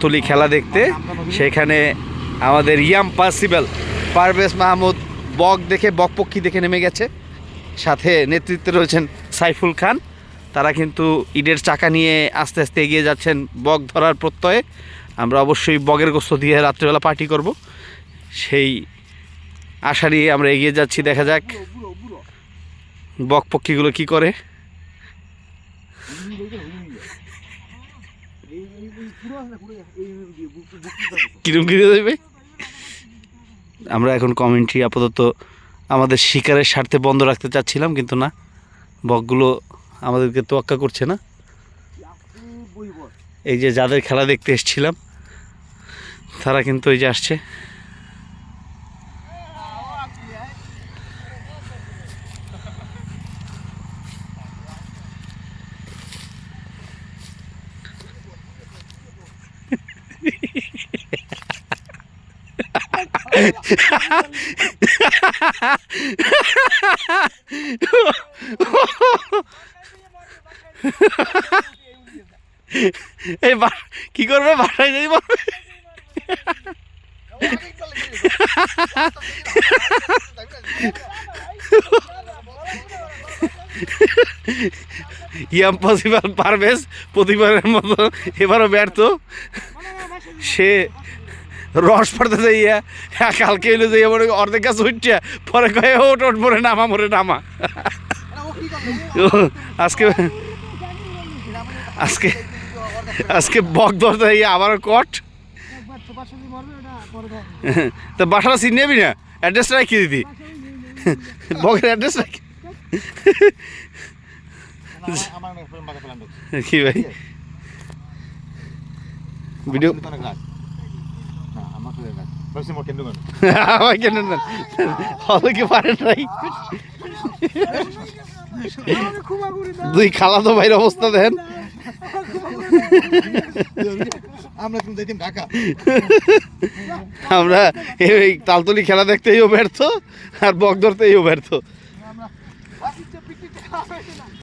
তালতলি খেলা দেখতে। সেখানে আমাদের ইয়াম পাসিবল পারভেজ মাহমুদ বক দেখে বকপক্ষী দেখে নেমে গেছে। সাথে নেতৃত্বে রয়েছেন সাইফুল খান। তারা কিন্তু ইটের চাকা নিয়ে আস্তে আস্তে এগিয়ে যাচ্ছেন বক ধরার প্রত্যয়ে। আমরা অবশ্যই বগের গোস্ত দিয়ে রাত্রিবেলা পার্টি করব। সেই আশা নিয়ে আমরা এগিয়ে যাচ্ছি, দেখা যাক বক পক্ষীগুলো কি করে। কিরম কিনে দেবে আমরা এখন কমেন্ট্রি আপাতত আমাদের শিকারের স্বার্থে বন্ধ রাখতে চাচ্ছিলাম, কিন্তু না, বকগুলো আমাদেরকে তোয়াক্কা করছে না। এই যে যাদের খেলা দেখতে এসছিলাম, তারা কিন্তু এই যে আসছে। এই কি করবে? বাসায় যাই বলবে ইয়াম পসিবল পারভেজ প্রতিবারের মতো এবারও ব্যর্থ। সে রস পড়তে যাইয়া হ্যাঁ কালকে এলো যাইয়া মনে অর্ধেক গাছ উঠছে পরে কয়ে ওট ওট মরে নামা মরে নামা। আজকে আজকে আজকে বক ধরতে যাইয়া আবারও কট। তো বাসাটা চিনি যাবি না? অ্যাড্রেসটা রাখি দিদি বকের অ্যাড্রেস রাখি। কি ভাই? ভিডিও আমার কেন কি নাই? দুই খালা তো ভাইয়ের অবস্থা দেন আমরা কিন্তু দেখি ঢাকা। আমরা এই তালতলি খেলা দেখতেইও ব্যর্থ আর বক ধরতেইও ব্যর্থ